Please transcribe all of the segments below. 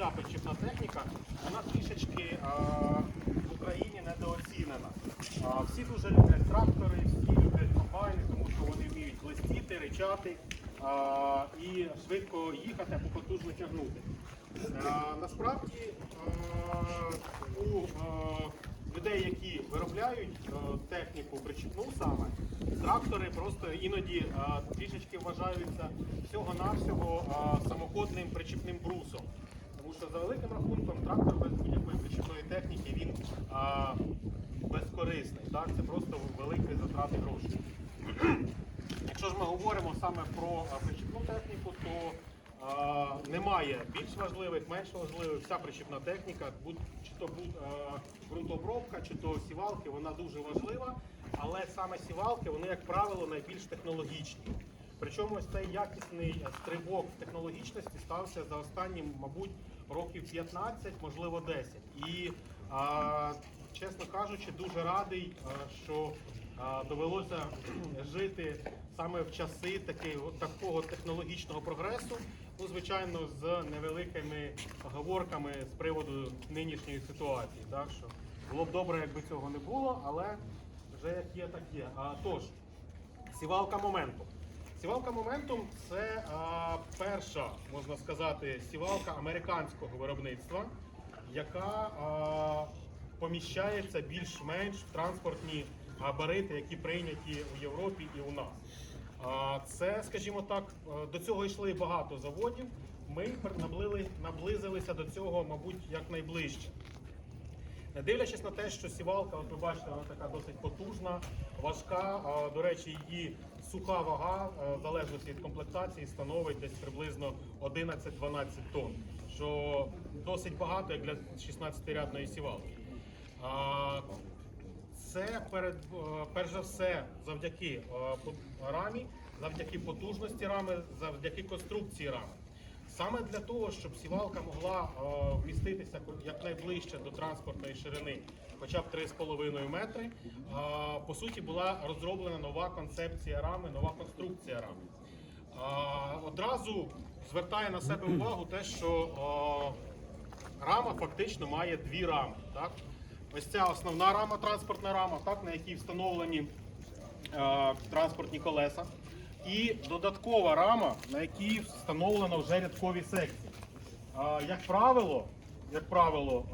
ця причіпна техніка, вона трішечки а, в Україні недооцінена. А, всі дуже люблять трактори, всі люблять комбайни, тому що вони вміють листіти, ричати а, і швидко їхати або потужно тягнути. А, насправді а, у а, людей, які виробляють а, техніку причіпну саме, трактори просто іноді а, трішечки вважаються всього-навсього самоходним причіпним брусом. Тому що за великим рахунком трактор без будь-якої причіпної техніки він а, безкорисний. Так? Це просто великі затрати грошей. Якщо ж ми говоримо саме про причіпну техніку, то а, немає більш важливих, менш важливих. Вся причіпна техніка, будь, чи то будь, а, ґрунтообробка, чи то сівалки, вона дуже важлива. Але саме сівалки, вони, як правило, найбільш технологічні. Причому ось цей якісний стрибок в технологічності стався за останні, мабуть, років 15, можливо 10. І, а, чесно кажучи, дуже радий, що довелося жити саме в часи таки, такого технологічного прогресу. Ну, звичайно, з невеликими оговорками з приводу нинішньої ситуації. Так що було б добре, якби цього не було, але вже як є, так є. А, тож, сівалка моменту. Сівалка Momentum це а, перша, можна сказати, сівалка американського виробництва, яка а, поміщається більш-менш в транспортні габарити, які прийняті у Європі і у нас. А, це, скажімо так, до цього йшли багато заводів. Ми наблили, наблизилися до цього, мабуть, якнайближче. Не дивлячись на те, що сівалка, от ви бачите, вона така досить потужна, важка. До речі, її суха вага, е, в залежності від комплектації, становить десь приблизно 11-12 тонн, що досить багато як для 16-рядної сівалки. Це перед, е, перш за все завдяки е, рамі, завдяки потужності рами, завдяки конструкції рами. Саме для того, щоб сівалка могла е, вміститися якнайближче до транспортної ширини, хоча б 3,5 метри, е, по суті була розроблена нова концепція рами, нова конструкція рами. Е, одразу звертає на себе увагу те, що рама фактично має дві рами. Так? Ось ця основна рама, транспортна рама, так, на якій встановлені транспортні колеса. І додаткова рама, на якій встановлено вже рядкові секції. Як правило, як правило,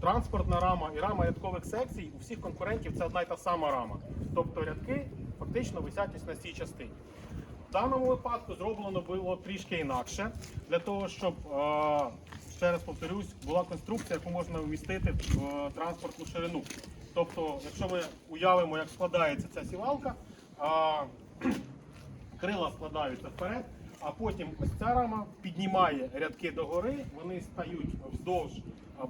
транспортна рама і рама рядкових секцій у всіх конкурентів це одна й та сама рама. Тобто рядки фактично висять ось на цій частині. В даному випадку зроблено було трішки інакше, для того, щоб, ще раз повторюсь, була конструкція, яку можна вмістити в е, транспортну ширину. Тобто, якщо ми уявимо, як складається ця сівалка, крила складаються вперед, а потім ось ця рама піднімає рядки догори, вони стають вздовж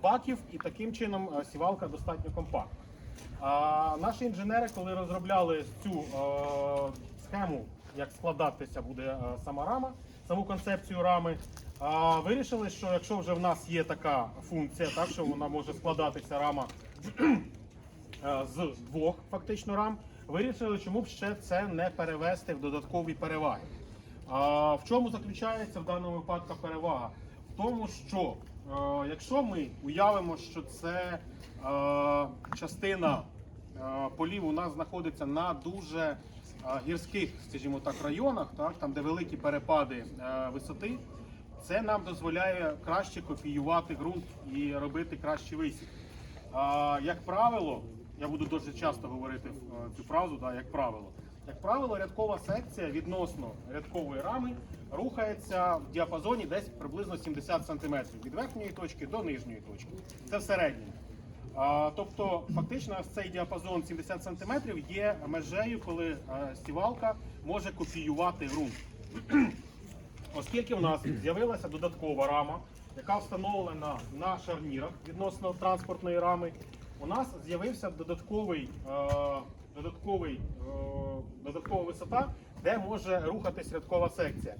баків, і таким чином сівалка достатньо компактна. А наші інженери, коли розробляли цю е, схему, як складатися буде сама рама, саму концепцію рами, е, вирішили, що якщо вже в нас є така функція, так що вона може складатися рама з двох фактично рам, вирішили, чому б ще це не перевести в додаткові переваги. А, в чому заключається в даному випадку перевага? В тому, що е, якщо ми уявимо, що це е, частина е, полів у нас знаходиться на дуже е, гірських, скажімо так, районах, так, там де великі перепади е, висоти, це нам дозволяє краще копіювати ґрунт і робити кращий висів. А, як правило, я буду дуже часто говорити е, цю фразу, да, як правило. Як правило, рядкова секція відносно рядкової рами рухається в діапазоні десь приблизно 70 см від верхньої точки до нижньої точки. Це в середньому. Тобто, фактично, цей діапазон 70 см є межею, коли е, стівалка може копіювати ґрунт. Оскільки в нас з'явилася додаткова рама, яка встановлена на шарнірах відносно транспортної рами, у нас з'явився додатковий, е, додатковий, е, додаткова висота, де може рухатись рядкова секція.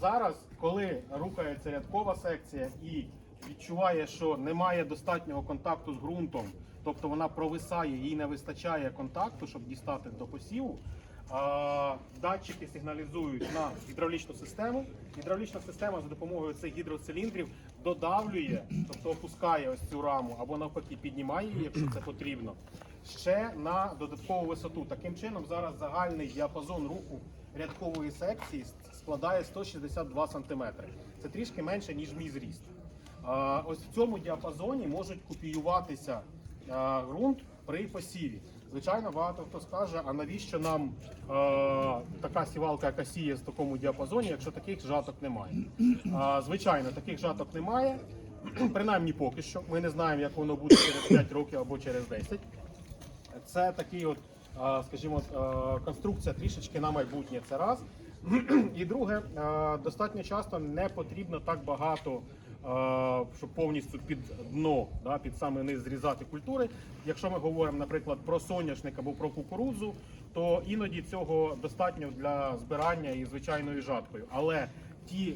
Зараз, коли рухається рядкова секція і відчуває, що немає достатнього контакту з ґрунтом, тобто вона провисає, їй не вистачає контакту, щоб дістати до посіву. Датчики сигналізують на гідравлічну систему. Гідравлічна система за допомогою цих гідроциліндрів додавлює, тобто опускає ось цю раму або навпаки піднімає її, якщо це потрібно, ще на додаткову висоту. Таким чином, зараз загальний діапазон руху рядкової секції складає 162 см. Це трішки менше, ніж мій зріст. Ось в цьому діапазоні можуть копіюватися ґрунт при посіві. Звичайно, багато хто скаже, а навіщо нам а, така сівалка, яка сіє в такому діапазоні, якщо таких жаток немає? А, звичайно, таких жаток немає. Принаймні поки що. Ми не знаємо, як воно буде через 5 років або через 10. Це такий от, а, скажімо, а, конструкція трішечки на майбутнє. Це раз. І друге, а, достатньо часто не потрібно так багато, щоб повністю під дно, да, під саме низ зрізати культури. Якщо ми говоримо, наприклад, про соняшник або про кукурудзу, то іноді цього достатньо для збирання і звичайною жаткою. Але ті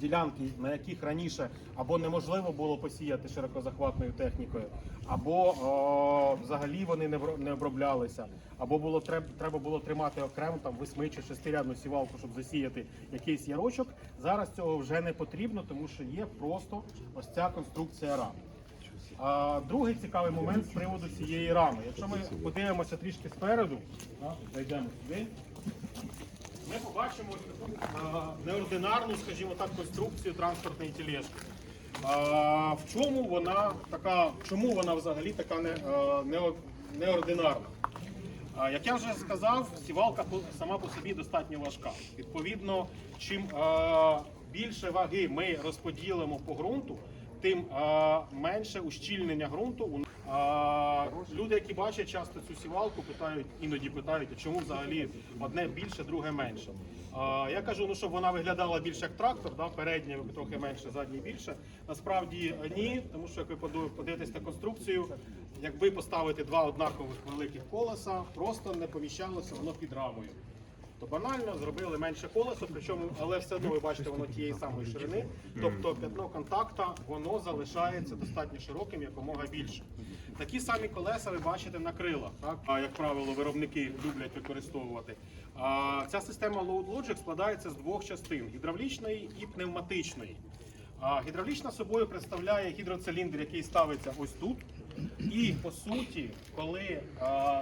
ділянки, на яких раніше або неможливо було посіяти широкозахватною технікою, або о, взагалі вони не оброблялися, або було треба, було тримати окремо там восьми чи шестирядну сівалку, щоб засіяти якийсь ярочок. Зараз цього вже не потрібно, тому що є просто ось ця конструкція рам. А, другий цікавий момент з приводу цієї рами. Якщо ми подивимося трішки спереду, зайдемо сюди. Ми побачимо а, неординарну, скажімо так, конструкцію транспортної тележки. А, в чому вона така, чому вона взагалі така не, а, нео- неординарна? Як я вже сказав, сівалка сама по собі достатньо важка. Відповідно, чим більше ваги ми розподілимо по ґрунту, тим менше ущільнення ґрунту. у- А, люди, які бачать часто цю сівалку, питають, іноді питають, чому взагалі одне більше, друге менше. А, я кажу, ну щоб вона виглядала більше як трактор, да, переднє трохи менше, заднє більше. Насправді ні, тому що як ви подивитесь на конструкцію, якби поставити два однакових великих колеса, просто не поміщалося воно під рамою. То банально зробили менше колесо, причому, але все одно ви бачите, воно тієї самої ширини. Тобто п'ятно контакта воно залишається достатньо широким, якомога більше. Такі самі колеса ви бачите на крилах, так? А, як правило, виробники люблять використовувати. А, ця система Load Logic складається з двох частин: гідравлічної і пневматичної. А, гідравлічна собою представляє гідроциліндр, який ставиться ось тут. І по суті, коли е,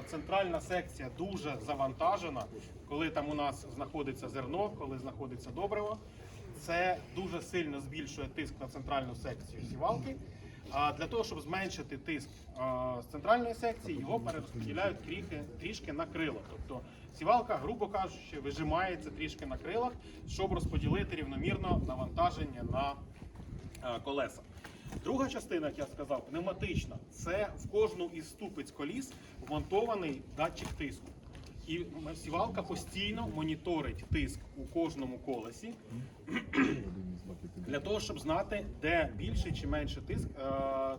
центральна секція дуже завантажена, коли там у нас знаходиться зерно, коли знаходиться добриво, це дуже сильно збільшує тиск на центральну секцію сівалки. А для того, щоб зменшити тиск е, з центральної секції, його перерозподіляють трішки, трішки на крилах. Тобто сівалка, грубо кажучи, вижимається трішки на крилах, щоб розподілити рівномірно навантаження на е, колеса. Друга частина, як я сказав, пневматична. Це в кожну із ступиць коліс вмонтований датчик тиску. І сівалка постійно моніторить тиск у кожному колесі для того, щоб знати, де більший чи менший тиск е, е,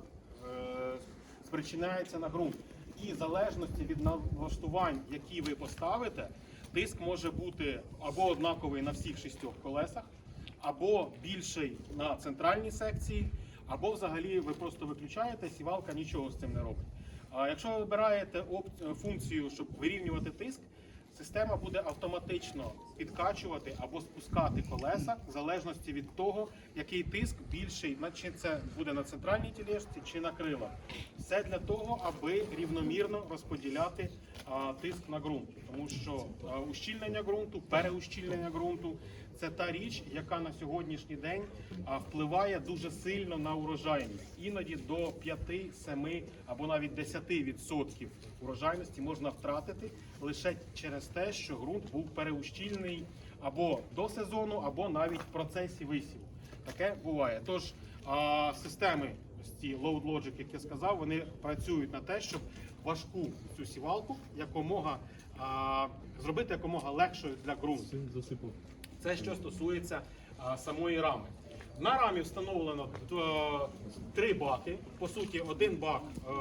спричиняється на ґрунт. І в залежності від налаштувань, які ви поставите, тиск може бути або однаковий на всіх шістьох колесах, або більший на центральній секції, або взагалі ви просто виключаєте, сівалка нічого з цим не робить. А якщо ви вибираєте функцію, щоб вирівнювати тиск, система буде автоматично підкачувати або спускати колеса в залежності від того, який тиск більший, чи це буде на центральній тілешці, чи на крилах. Все для того, аби рівномірно розподіляти тиск на ґрунт, тому що ущільнення ґрунту, переущільнення ґрунту це та річ, яка на сьогоднішній день впливає дуже сильно на урожайність. Іноді до 5, 7 або навіть 10% урожайності можна втратити лише через те, що ґрунт був переущільний або до сезону, або навіть в процесі висіву. Таке буває. Тож системи ці Load Logic, як я сказав, вони працюють на те, щоб важку цю сівалку якомога зробити якомога легшою для ґрунту. Це що стосується а, самої рами. На рамі встановлено е, три баки. По суті, один бак е,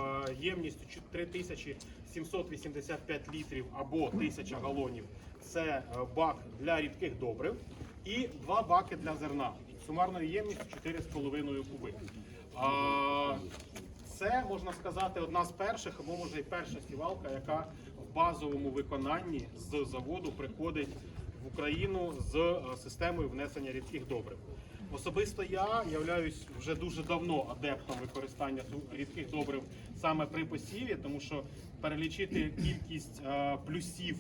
ємністю чу- 3785 літрів або 1000 галонів. Це е, бак для рідких добрив. І два баки для зерна. Сумарною ємністю 4,5 куби. Це можна сказати одна з перших, або може і перша сівалка, яка в базовому виконанні з заводу приходить Україну з е, системою внесення рідких добрив. Особисто я являюсь вже дуже давно адептом використання рідких добрив саме при посіві, тому що перелічити кількість е, плюсів,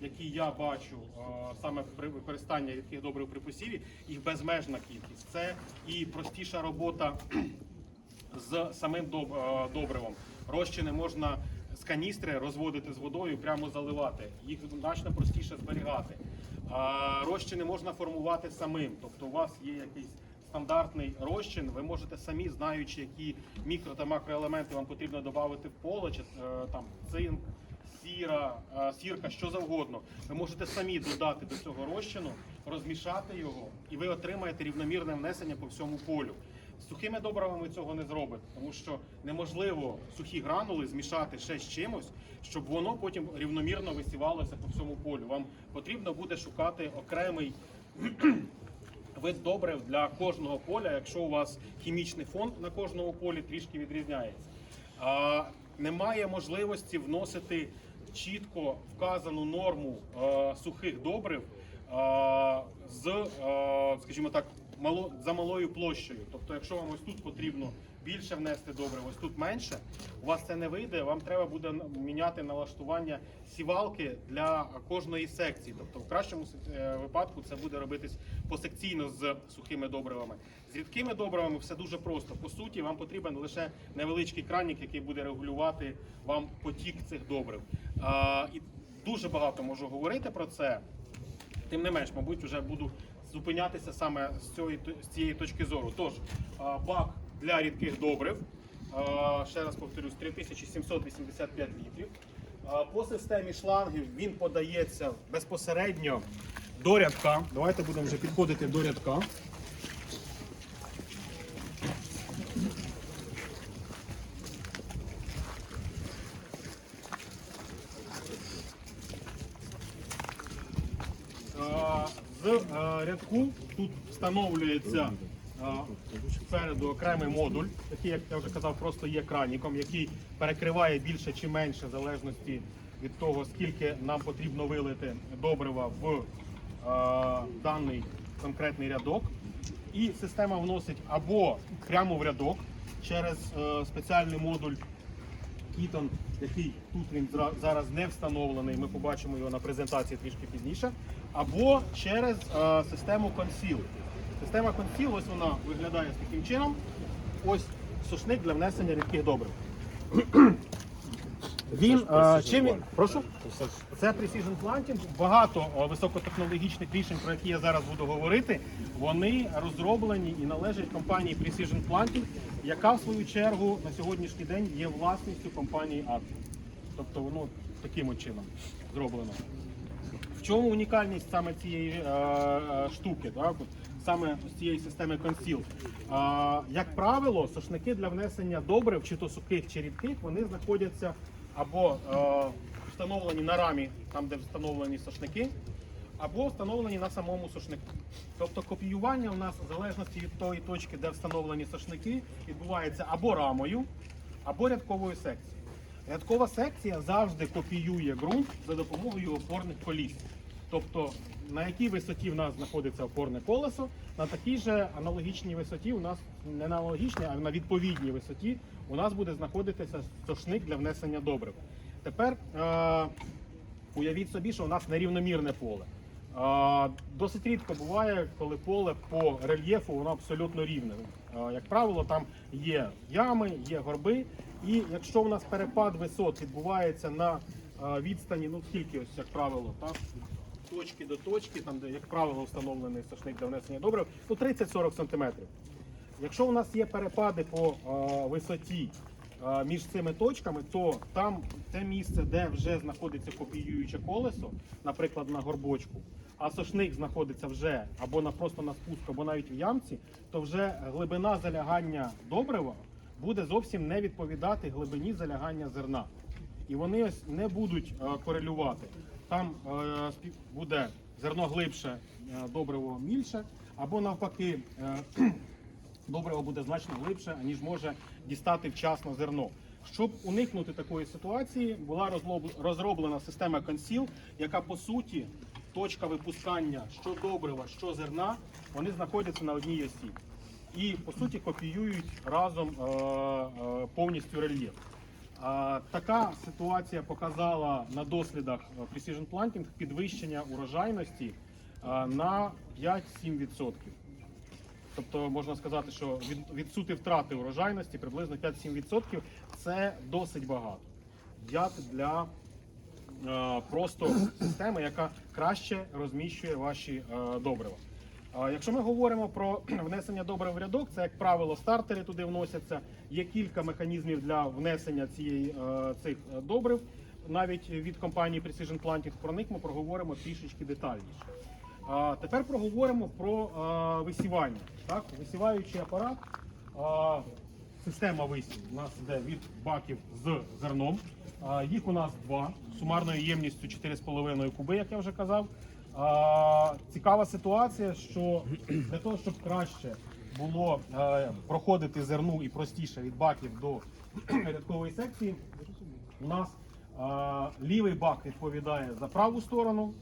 які я бачу е, саме при використанні рідких добрив при посіві, їх безмежна кількість. Це і простіша робота з самим доб- добривом. Розчини можна з каністри розводити з водою, прямо заливати. Їх значно простіше зберігати. Розчини можна формувати самим. Тобто у вас є якийсь стандартний розчин, ви можете самі, знаючи, які мікро та макроелементи вам потрібно додати в поле, чи е, там цинк, сіра, е, сірка, що завгодно. Ви можете самі додати до цього розчину, розмішати його, і ви отримаєте рівномірне внесення по всьому полю. Сухими добривами цього не зробите, тому що неможливо сухі гранули змішати ще з чимось, щоб воно потім рівномірно висівалося по всьому полю. Вам потрібно буде шукати окремий вид добрив для кожного поля, якщо у вас хімічний фонд на кожному полі трішки відрізняється. А, немає можливості вносити чітко вказану норму е, сухих добрив е, з, е, скажімо так, мало, за малою площею. Тобто, якщо вам ось тут потрібно більше внести добрив, ось тут менше, у вас це не вийде. Вам треба буде міняти налаштування сівалки для кожної секції. Тобто, в кращому е, випадку це буде робитись посекційно з сухими добривами. З рідкими добривами все дуже просто. По суті, вам потрібен лише невеличкий кранік, який буде регулювати вам потік цих добрив. А, і дуже багато можу говорити про це. Тим не менш, мабуть, вже буду зупинятися саме з цієї, з цієї точки зору. Тож, бак для рідких добрив, ще раз повторюсь, 3785 літрів. По системі шлангів він подається безпосередньо до рядка. Давайте будемо вже підходити до рядка. Е, З е, рядку. Тут встановлюється е, спереду окремий модуль, який, як я вже казав, просто є краніком, який перекриває більше чи менше в залежності від того, скільки нам потрібно вилити добрива в е, даний конкретний рядок. І система вносить або прямо в рядок через спеціальний модуль Кітон, який тут він зараз не встановлений, ми побачимо його на презентації трішки пізніше, або через е, систему Conceal. Система Conceal, ось вона виглядає таким чином. Ось сушник для внесення рідких добрив. Він е, чим він прошу? Це Precision Planting. Багато е, високотехнологічних рішень, про які я зараз буду говорити, вони розроблені і належать компанії Precision Planting, яка в свою чергу на сьогоднішній день є власністю компанії Atlas. Тобто воно таким от чином зроблено. В чому унікальність саме цієї е, е, штуки, так? От, саме цієї системи Conceal? Е, як правило, сошники для внесення добрив, чи то сухих, чи рідких, вони знаходяться або е, встановлені на рамі, там де встановлені сошники, або встановлені на самому сошнику. Тобто копіювання у нас в залежності від тої точки, де встановлені сошники, відбувається або рамою, або рядковою секцією. Рядкова секція завжди копіює ґрунт за допомогою опорних коліс. Тобто на якій висоті в нас знаходиться опорне колесо, на такій же аналогічній висоті у нас не на аналогічній, а на відповідній висоті у нас буде знаходитися сошник для внесення добрив. Тепер е- уявіть собі, що у нас нерівномірне поле. Е, Досить рідко буває, коли поле по рельєфу воно абсолютно рівне. Е, Як правило, там є ями, є горби, і якщо у нас перепад висот відбувається на е, відстані, ну скільки ось, як правило, так, точки до точки, там де, як правило, встановлений сошник для внесення добрив, ну 30-40 см. Якщо у нас є перепади по е, висоті е, між цими точками, то там те місце, де вже знаходиться копіююче колесо, наприклад, на горбочку, а сошник знаходиться вже або на просто на спуску, або навіть в ямці, то вже глибина залягання добрива буде зовсім не відповідати глибині залягання зерна. І вони ось не будуть е, корелювати. Там е, буде зерно глибше, е, добриво мільше, або навпаки. добриво буде значно глибше, ніж може дістати вчасно зерно. Щоб уникнути такої ситуації, була розроблена система консіл, яка по суті точка випускання що добрива, що зерна, вони знаходяться на одній осі. І по суті копіюють разом е, е, повністю рельєф. Така ситуація показала на дослідах е, Precision Planting підвищення урожайності на 5-7%. Тобто можна сказати, що від, відсути втрати урожайності приблизно 5-7% це досить багато. Як для просто системи, яка краще розміщує ваші добрива. Якщо ми говоримо про внесення добрив в рядок, це як правило стартери туди вносяться. Є кілька механізмів для внесення цієї е, цих е, добрив. Навіть від компанії Precision Planting про них ми проговоримо трішечки детальніше. Тепер проговоримо про е, висівання. Так, висіваючий апарат. Система висів у нас йде від баків з зерном. Їх у нас два сумарною ємністю 4,5 куби, як я вже казав. Цікава ситуація, що для того, щоб краще було е, проходити зерну і простіше від баків до рядкової секції, у нас е, лівий бак відповідає за праву сторону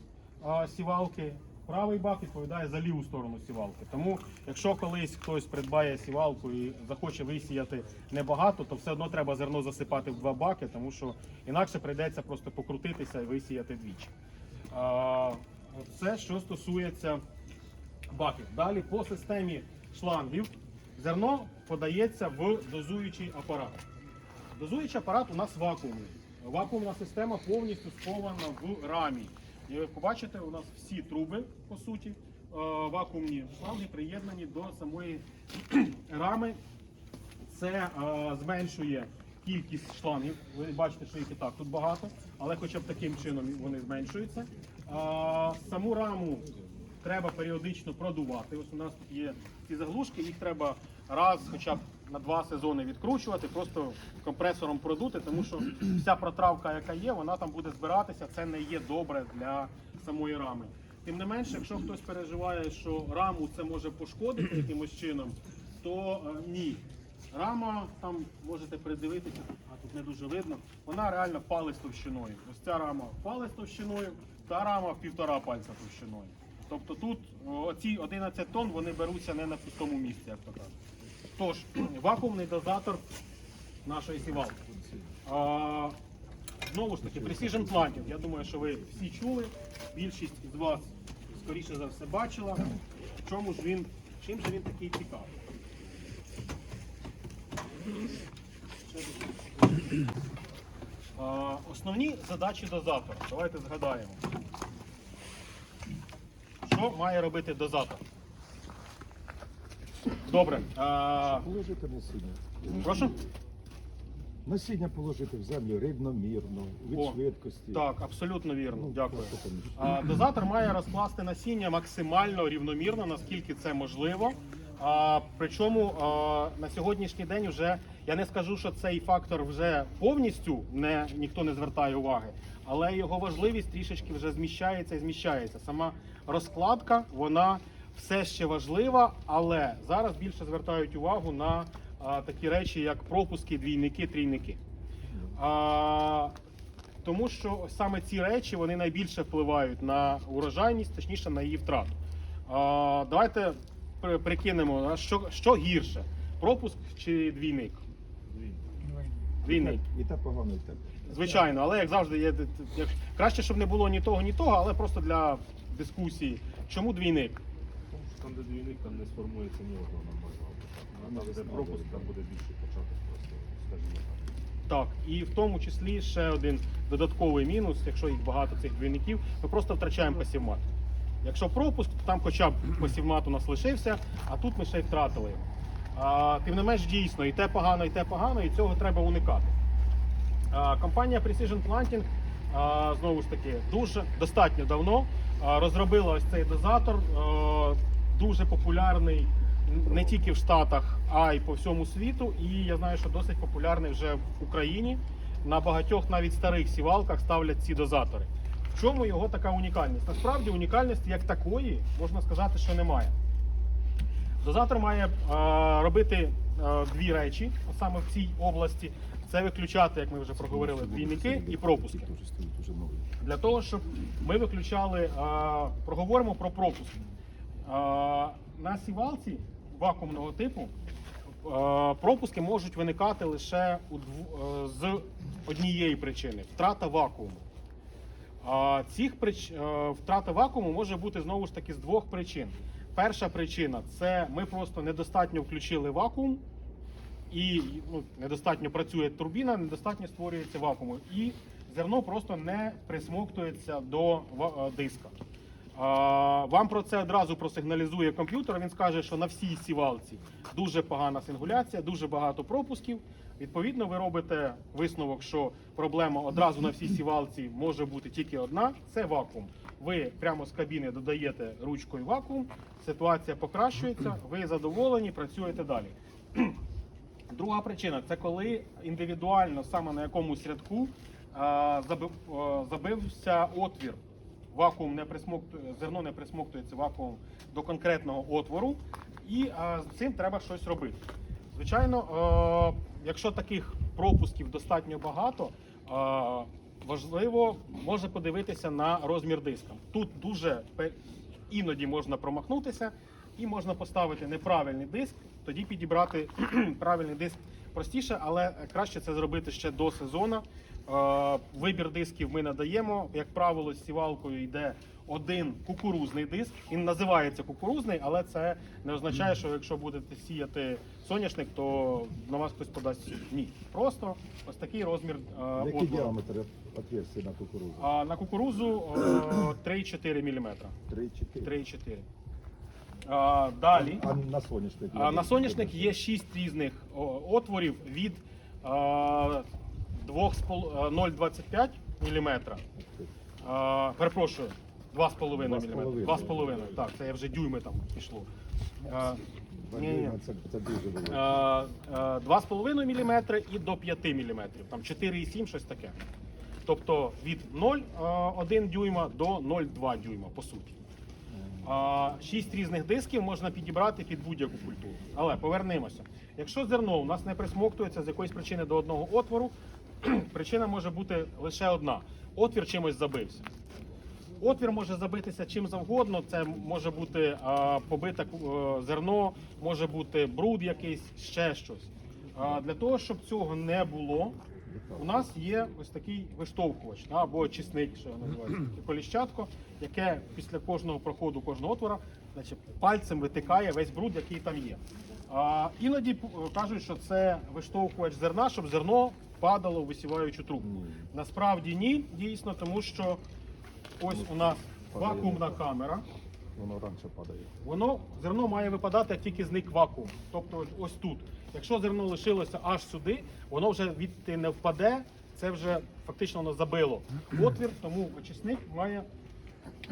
е, сівалки, правий бак відповідає за ліву сторону сівалки. Тому, якщо колись хтось придбає сівалку і захоче висіяти небагато, то все одно треба зерно засипати в два баки, тому що інакше прийдеться просто покрутитися і висіяти двічі. Це що стосується баків. Далі по системі шлангів зерно подається в дозуючий апарат. Дозуючий апарат у нас вакуумний. Вакуумна система повністю схована в рамі. І ви побачите, у нас всі труби, по суті, е, вакуумні шланги приєднані до самої рами. Це е, зменшує кількість шлангів. Ви бачите, що їх і так тут багато, але хоча б таким чином вони зменшуються. Е, саму раму треба періодично продувати. Ось у нас тут є ці заглушки, їх треба раз, хоча б на два сезони відкручувати, просто компресором продути, тому що вся протравка, яка є, вона там буде збиратися. Це не є добре для самої рами. Тим не менше, якщо хтось переживає, що раму це може пошкодити якимось чином, то е, ні. Рама, там можете придивитися, а тут не дуже видно, вона реально палець товщиною. Ось ця рама палець товщиною, та рама півтора пальця товщиною. Тобто тут о, оці 11 тонн вони беруться не на пустому місці, як то кажуть. Тож, вакуумний дозатор нашої сівалки. А, знову ж таки, Precision Planting. Я думаю, що ви всі чули. Більшість з вас, скоріше за все, бачила. В чому ж він, чим же він такий цікавий? Основні задачі дозатора. Давайте згадаємо. Що має робити дозатор? Добре. А, Положити насіння. прошу? Насіння положити в землю рівномірно, від О, швидкості. Так, абсолютно вірно. Ну, Дякую. А, Дозатор має розкласти насіння максимально рівномірно, наскільки це можливо. А, причому а, на сьогоднішній день вже я не скажу, що цей фактор вже повністю не, ніхто не звертає уваги, але його важливість трішечки вже зміщається і зміщається. Сама розкладка вона все ще важлива, але зараз більше звертають увагу на а, такі речі, як пропуски, двійники, трійники. А, тому що саме ці речі вони найбільше впливають на урожайність, точніше на її втрату. А, давайте прикинемо, що, що гірше: пропуск чи двійник? Двійник. І те погано, і. Звичайно, але як завжди, є як- краще, щоб не було ні того, ні того, але просто для дискусії. Чому двійник? Тому що там, де двійник, там не сформується ні одного нормального початку. Там, де пропуск, там буде більший початок просто, скажімо так. Так, і в тому числі ще один додатковий мінус, якщо їх багато цих двійників, ми просто втрачаємо посівмат. Якщо пропуск, то там хоча б посівмат у нас лишився, а тут ми ще й втратили. його. Тим не менш, дійсно, і те погано, і те погано, і цього треба уникати. Компанія Precision Planting, знову ж таки, дуже достатньо давно розробила ось цей дозатор, дуже популярний не тільки в Штатах, а й по всьому світу. І я знаю, що досить популярний вже в Україні. На багатьох навіть старих сівалках ставлять ці дозатори. В чому його така унікальність? Насправді унікальності як такої можна сказати, що немає. Дозатор має е, робити е, дві речі, саме в цій області. це виключати, як ми вже проговорили, двійники і пропуски. Для того, щоб ми виключали, а, проговоримо про пропуск. А, на сівалці вакуумного типу а, пропуски можуть виникати лише у дв- е, з однієї причини втрата вакууму. А, цих прич... е, втрата вакууму може бути знову ж таки з двох причин. Перша причина це ми просто недостатньо включили вакуум, і ну, недостатньо працює турбіна, недостатньо створюється вакууму. І зерно просто не присмоктується до е, диска. Вам про це одразу просигналізує комп'ютер. Він скаже, що на всій сівалці дуже погана сингуляція, дуже багато пропусків. Відповідно, ви робите висновок, що проблема одразу на всій сівалці може бути тільки одна це вакуум. Ви прямо з кабіни додаєте ручкою вакуум, ситуація покращується, ви задоволені, працюєте далі. Друга причина це коли індивідуально саме на якомусь рядку забився отвір. Вакуум не присмоктує, зерно не присмоктується вакуум до конкретного отвору, і з цим треба щось робити. Звичайно, якщо таких пропусків достатньо багато, важливо може подивитися на розмір диска. Тут дуже іноді можна промахнутися і можна поставити неправильний диск, тоді підібрати правильний диск простіше, але краще це зробити ще до сезону. Е, Вибір дисків ми надаємо. Як правило, з сівалкою йде один кукурузний диск. Він називається кукурузний, але це не означає, що якщо будете сіяти соняшник, то на вас хтось подасть. Ні. Просто ось такий розмір е, Який отвору. діаметр отверстия на кукурузу? А на кукурузу е, 3-4 мм. 3-4. 3-4. А, далі. А на соняшник? А на соняшник є 6 різних о, отворів від а, 2,5 0,25 мм. А, перепрошую, 2,5 мм. 2,5. 2,5. Так, це я вже дюйми там пішло. А, ні, ні. Це, це дуже велико. А, а, 2,5 мм і до 5 мм. Там 4,7 щось таке. Тобто від 0,1 дюйма до 0,2 дюйма, по суті. А, Шість різних дисків можна підібрати під будь-яку культуру. Але повернемося. Якщо зерно у нас не присмоктується з якоїсь причини до одного отвору, причина може бути лише одна: отвір чимось забився. Отвір може забитися чим завгодно. Це може бути а, побите зерно, може бути бруд якийсь, ще щось. А, для того, щоб цього не було, у нас є ось такий виштовхувач да, або очисник, що його називається, коліщатко, яке після кожного проходу кожного отвора значить, пальцем витикає весь бруд, який там є. А, іноді кажуть, що це виштовхувач зерна, щоб зерно падало в висіваючу трубку. Насправді ні, дійсно, тому що ось у нас вакуумна камера. Воно раніше падає. Воно зерно має випадати, як тільки зник вакуум. Тобто ось- тут. Якщо зерно лишилося аж сюди, воно вже відти не впаде, це вже фактично воно забило отвір, тому очисник має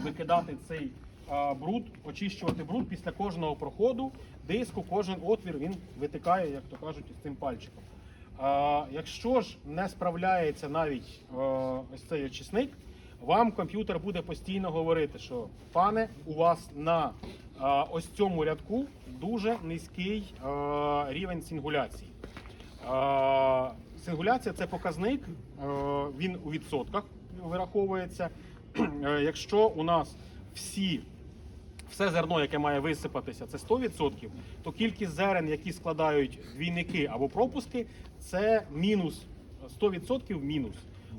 викидати цей а, бруд, очищувати бруд після кожного проходу диску, кожен отвір він витикає, як то кажуть, із цим пальчиком. А, якщо ж не справляється навіть е, ось цей очисник, вам комп'ютер буде постійно говорити, що пане, у вас на ось цьому рядку дуже низький рівень сингуляції. Сингуляція це показник, він у відсотках вираховується. Е, Якщо у нас всі, все зерно, яке має висипатися, це 100%, то кількість зерен, які складають двійники або пропуски, це мінус 100% мінус.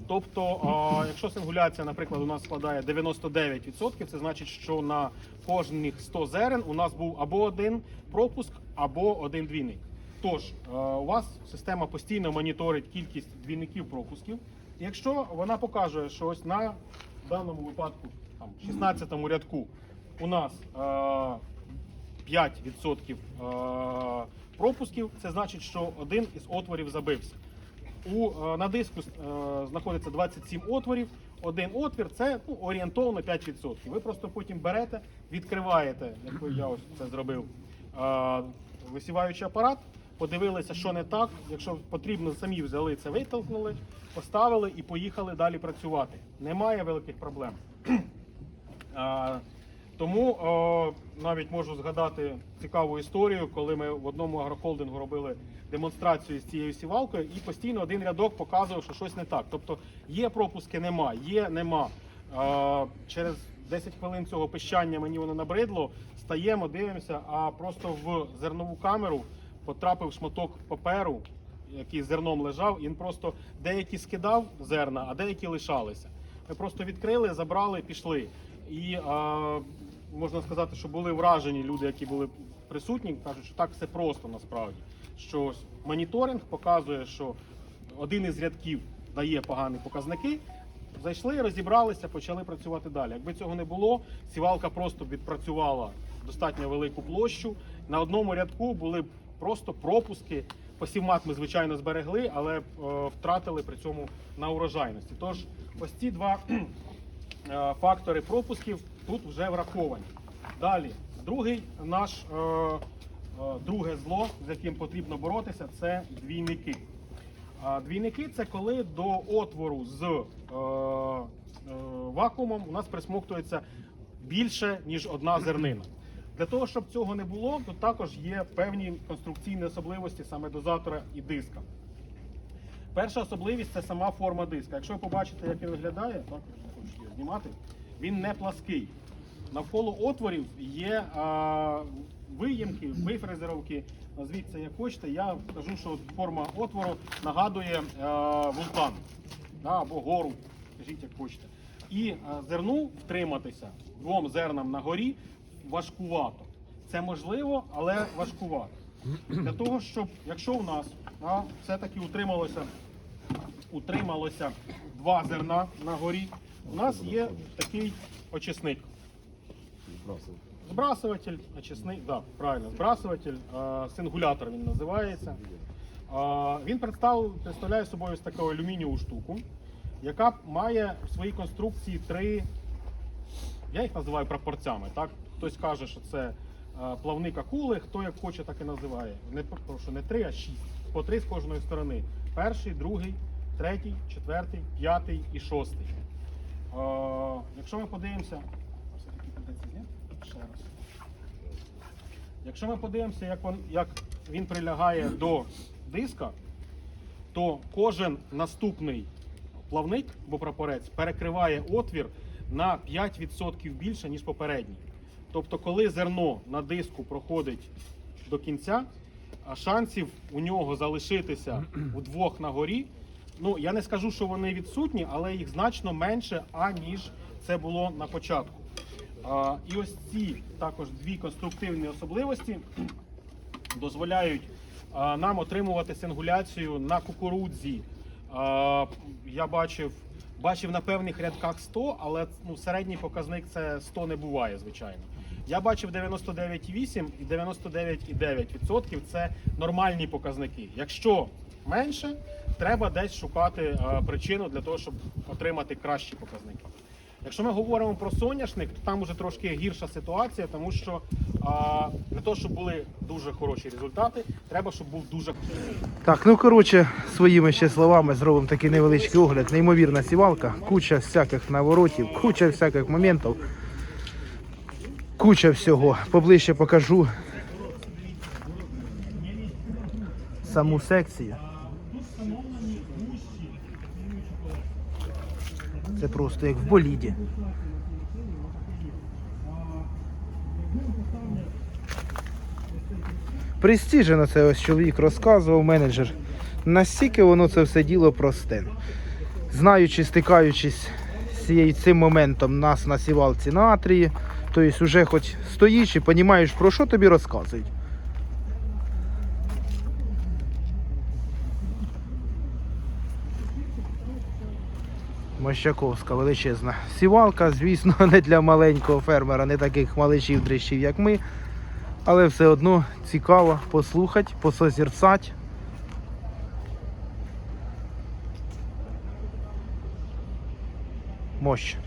Тобто, якщо сингуляція, наприклад, у нас складає 99%, це значить, що на кожних 100 зерен у нас був або один пропуск, або один двійник. Тож, у вас система постійно моніторить кількість двійників пропусків. Якщо вона покаже, що ось на даному випадку, там, 16 рядку, у нас е, 5% е, пропусків, це значить, що один із отворів забився. У, е, на диску е, знаходиться 27 отворів. Один отвір це ну, орієнтовно 5%. Ви просто потім берете, відкриваєте, як ви- я ось це зробив, е, висіваючий апарат, подивилися, що не так. Якщо потрібно, самі взяли це, витолкнули, поставили і поїхали далі працювати. Немає великих проблем. Тому навіть можу згадати цікаву історію, коли ми в одному агрохолдингу робили демонстрацію з цією сівалкою, і постійно один рядок показував, що щось не так. Тобто є пропуски, нема, є, нема. Через 10 хвилин цього пищання мені воно набридло. Стаємо, дивимося, а просто в зернову камеру потрапив шматок паперу, який зерном лежав, він просто деякі скидав зерна, а деякі лишалися. Ми просто відкрили, забрали, пішли. І а, можна сказати, що були вражені люди, які були присутні, кажуть, що так все просто насправді. Що моніторинг показує, що один із рядків дає погані показники. Зайшли, розібралися, почали працювати далі. Якби цього не було, сівалка просто відпрацювала достатньо велику площу. На одному рядку були б просто пропуски. Посівмат ми, звичайно, зберегли, але е, втратили при цьому на урожайності. Тож ось ці два е, фактори пропусків тут вже враховані. Далі, другий наш е, е, друге зло, з яким потрібно боротися, це двійники. А Двійники це коли до отвору з е, е, вакуумом у нас присмоктується більше, ніж одна зернина. Для того, щоб цього не було, тут також є певні конструкційні особливості саме дозатора і диска. Перша особливість це сама форма диска. Якщо ви побачите, як він виглядає, так хочу його знімати, він не плаский. Навколо отворів є а, виємки, вифрезеровки. Це як хочете. Я кажу, що форма отвору нагадує а, вулкан да, або гору, кажіть як хочете. І а, зерну втриматися двом зернам на горі важкувато. Це можливо, але важкувато. Для того, щоб якщо у нас а, все-таки утрималося, утрималося два зерна на горі, у нас є такий очисник. Збрасуватель, очисник, да, правильно, збрасуватель, е, сингулятор він називається. Він представ- представляє собою ось таку алюмінієву штуку, яка має в своїй конструкції три, я їх називаю прапорцями. Так? Хтось каже, що це плавник акули, хто як хоче, так і називає. Не, прошу, не три, а шість. По три з кожної сторони. Перший, другий, третій, четвертий, п'ятий і шостий. Якщо ми подивимося, все-таки придеться зняти ще Якщо ми подивимося, як він, як він прилягає до диска, то кожен наступний плавник або прапорець перекриває отвір на 5% більше, ніж попередній. Тобто, коли зерно на диску проходить до кінця, а шансів у нього залишитися удвох на горі. Ну, я не скажу, що вони відсутні, але їх значно менше, аніж це було на початку. І ось ці також дві конструктивні особливості дозволяють нам отримувати сингуляцію на кукурудзі. Я бачив, бачив на певних рядках 100, але ну, середній показник це 100 не буває, звичайно. Я бачив 99,8 і 99,9%. Це нормальні показники. Якщо менше, треба десь шукати причину для того, щоб отримати кращі показники. Якщо ми говоримо про соняшник, то там уже трошки гірша ситуація, тому що а, для того, щоб були дуже хороші результати, треба, щоб був дуже Так, ну коротше, своїми ще словами зробимо такий невеличкий огляд. Неймовірна сівалка, куча всяких наворотів, куча всяких моментів. Куча всього. Поближче покажу саму секцію. Це просто як в боліді. Пристіжено це ось чоловік розказував, менеджер. Настільки воно це все діло просте. Знаючи, стикаючись з цим моментом нас на сівалці натрії, тобто вже хоч стоїш і розумієш, про що тобі розказують. Мощаковська величезна сівалка, звісно, не для маленького фермера, не таких малишів дрищів, як ми. Але все одно цікаво послухати, посозерцати. Мощ.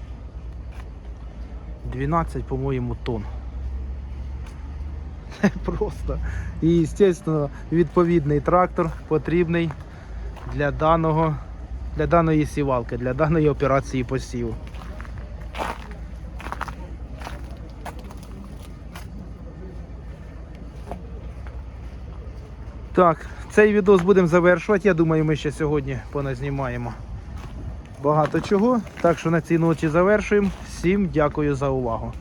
12, по-моєму, тонн. Це просто. І, звісно, відповідний трактор потрібний для даного, для даної сівалки, для даної операції посіву. Так, цей відос будемо завершувати. Я думаю, ми ще сьогодні поназнімаємо багато чого. Так що на цій ночі завершуємо. Всім дякую за увагу.